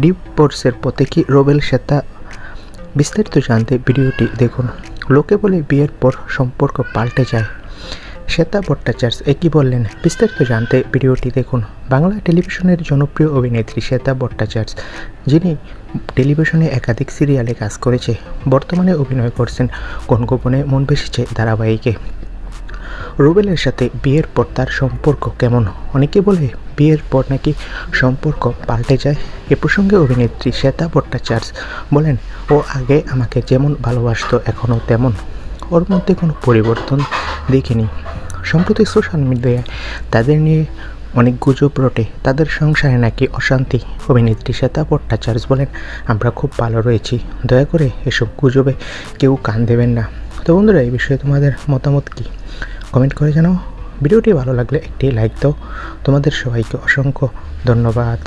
ডিভোর্সের পথে কি রোবেল শ্বেতা বিস্তারিত জানতে ভিডিওটি দেখুন। লোকে বলে বিয়ের পর সম্পর্ক পাল্টে যায়। শ্বেতা ভট্টাচার্য একই বললেন, বিস্তারিত জানতে ভিডিওটি দেখুন। বাংলা টেলিভিশনের জনপ্রিয় অভিনেত্রী শ্বেতা ভট্টাচার্য, যিনি টেলিভিশনে একাধিক সিরিয়ালে কাজ করেছে, বর্তমানে অভিনয় করছেন কোন গোপনে মন বেসেছে ধারাবাহিকে। রুবেলের সাথে বিয়ের পর তার সম্পর্ক কেমন? অনেকে বলে বিয়ের পর নাকি সম্পর্ক পাল্টে যায়। এ প্রসঙ্গে অভিনেত্রী শ্বেতা ভট্টাচার্য বলেন, ও আগে আমাকে যেমন ভালোবাসতো, এখনও তেমন। ওর মধ্যে কোনো পরিবর্তন দেখিনি। সম্প্রতি সোশ্যাল মিডিয়ায় তাদের নিয়ে অনেক গুজব রটে। তাদের সংসারে নাকি অশান্তি। অভিনেত্রী শ্বেতা ভট্টাচার্য বলেন, আমরা খুব ভালো রয়েছি। দয়া করে এসব গুজবে কেউ কান দেবেন না। তো বন্ধুরা, এই বিষয়ে তোমাদের মতামত কী? কমেন্ট করে জানাও। ভিডিওটি ভালো লাগলে একটি লাইক দাও। তোমাদের সবাইকে অসংখ্য ধন্যবাদ।